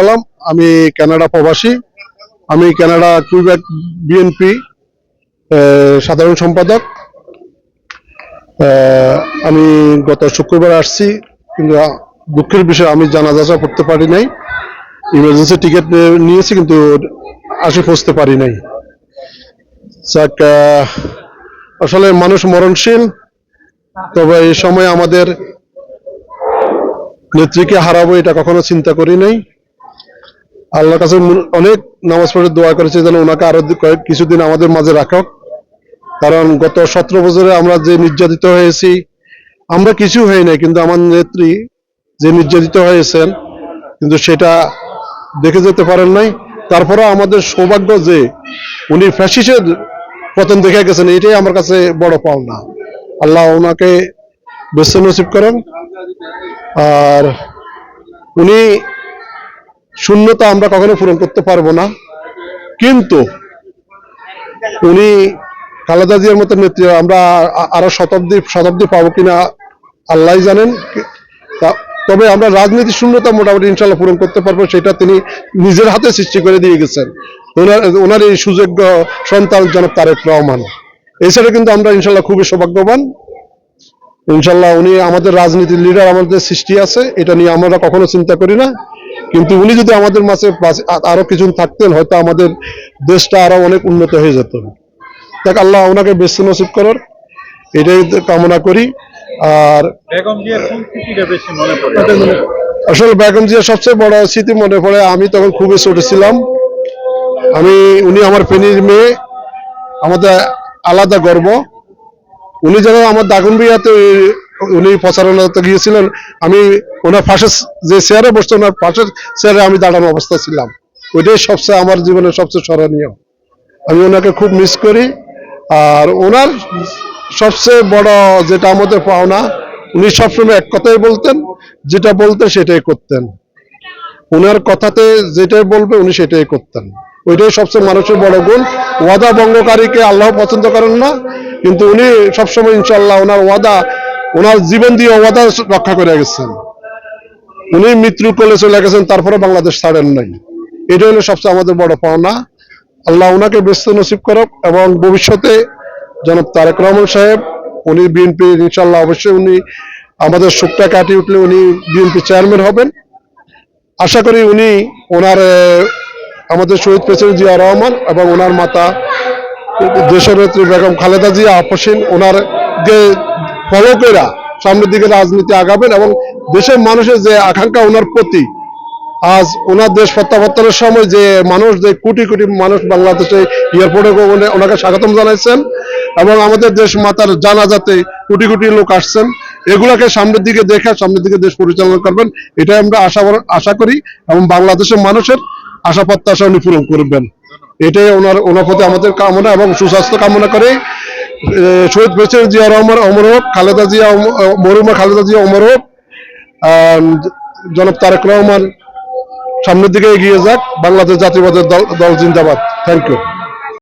আলম, আমি কানাডা প্রবাসী। আমি কানাডা কুইবেক বিএনপি সাধারণ সম্পাদক। আমি গত শুক্রবার আসছি, কিন্তু দুঃখের বিষয়, আমি জানাজা করতে পারি নাই। ইমার্জেন্সি টিকিট নিয়েছি, কিন্তু আসে পৌঁছতে পারি নাই। আসলে মানুষ মরণশীল, তবে এই সময় আমাদের নেত্রীকে হারাবো, এটা কখনো চিন্তা করি নাই। আল্লাহর কাছে অনেক নামাজ পড়ে দোয়া করেছে যেন ওনাকে আরও কয়েক কিছুদিন আমাদের মাঝে রাখক। কারণ গত সতেরো বছরে আমরা যে নির্যাতিত হয়েছি, আমরা কিছু হই নাই, কিন্তু আমার নেত্রী যে নির্যাতিত হয়েছেন, কিন্তু সেটা দেখে যেতে পারেন নাই। তারপরে আমাদের সৌভাগ্য যে উনি ফ্যাসিসের পতন দেখে গেছেন, এটাই আমার কাছে বড় পাওনা। আল্লাহ ওনাকে বেছে নসিব করেন। আর উনি শূন্যতা আমরা কখনো পূরণ করতে পারব না। কিন্তু উনি খালেদা জিয়ার মতো নেত্রী, আমরা আরও শতাব্দী শতাব্দী পাবো কিনা আল্লাহ জানেন। তবে আমরা রাজনীতি শূন্যতা মোটামুটি ইনশাল্লাহ পূরণ করতে পারব, সেটা তিনি নিজের হাতে সৃষ্টি করে দিয়ে গেছেন। ওনার ওনার এই সুযোগ্য সন্তান জনাব তারেক রহমান। এছাড়া কিন্তু আমরা ইনশাল্লাহ খুবই সৌভাগ্যবান। ইনশাল্লাহ উনি আমাদের রাজনীতির লিডার আমাদের সৃষ্টি আছে, এটা নিয়ে আমরা কখনো চিন্তা করি না। কিন্তু উনি যদি আমাদের মাঝে আরও কিছু থাকতেন হয়তো আমাদের দেশটা আরও অনেক উন্নত হয়ে যেত। দেখ আল্লাহ ওনাকে বেশি নসিব করার এটাই কামনা করি। আর মনে আসলে বেগম জিয়া সবচেয়ে বড় স্মৃতি মনে পড়ে আমি তখন খুবই ছোট ছিলাম। আমি উনি আমার ফেনীর মেয়ে আমাদের আলাদা গর্ব। উনি যেন আমার দাগুন বিয়াতে উনি প্রচারণাতে গিয়েছিলেন, আমি ওনার পাশে যে চেয়ারে বসতো, ওনার পাশের চেয়ারে আমি দাঁড়ানো অবস্থা ছিলাম। ওইটাই সবচেয়ে আমার জীবনের সবচেয়ে স্মরণীয়। আমি ওনাকে খুব মিস করি। আর ওনার সবচেয়ে বড় যেটা আমাদের পাওনা, উনি সবসময় এক কথাই বলতেন, যেটা বলতেন সেটাই করতেন। ওনার কথাতে যেটাই বলবে উনি সেটাই করতেন। ওইটাই সবচেয়ে মানুষের বড় গুণ। ওয়াদা ভঙ্গকারীকে আল্লাহ পছন্দ করেন না, কিন্তু উনি সবসময় ইনশাল্লাহ ওনার ওয়াদা ওনার জীবন দিয়ে ওয়াদা রক্ষা করে গেছেন। উনি মৃত্যু কোলে চলে গেছেন তারপরে বাংলাদেশ ছাড়েন নাই। এটা হলো সবচেয়ে আমাদের বড় পাওনা। আল্লাহ ওনাকে ব্যস্ত নসিব করুক এবং ভবিষ্যতে জনাব তারেক রহমান সাহেব, উনি বিএনপি ইনশাল্লাহ অবশ্যই উনি আমাদের সুখটা কাটিয়ে উঠলে উনি বিএনপি চেয়ারম্যান হবেন। আশা করি উনি ওনার আমাদের শহীদ প্রেসিডেন্ট জিয়া রহমান এবং ওনার মাতা দেশনেত্রী বেগম খালেদা জিয়া আপসীন, ওনার যে ফলকেরা সামনের দিকে রাজনীতি আগাবেন এবং দেশের মানুষের যে আকাঙ্ক্ষা, ওনার প্রতি আজ ওনার দেশ প্রত্যাবর্তনের সময় যে মানুষ, যে কোটি কোটি মানুষ বাংলাদেশে এয়ারপোর্টে ওখানে ওনাকে স্বাগতম জানাইছেন এবং আমাদের দেশ মাতার জানাজাতে কোটি কোটি লোক আসছেন। এগুলাকে সামনের দিকে দেখে সামনের দিকে দেশ পরিচালনা করবেন, এটাই আমরা আশা আশা করি এবং বাংলাদেশের মানুষের আশা প্রত্যাশা উনি পূরণ করবেন। এটাই ওনার ওনার প্রতি আমাদের কামনা এবং সুস্বাস্থ্য কামনা করে শহীদ প্রেসিডেন্ট জিয়া রহমান, অমর হোক, খালেদা জিয়া মরুমা খালেদা জিয়া, অমর হোক জনাব তারেক রহমান, সামনের দিকে এগিয়ে যাক, বাংলাদেশ জাতীয়বাদের দল জিন্দাবাদ। Thank you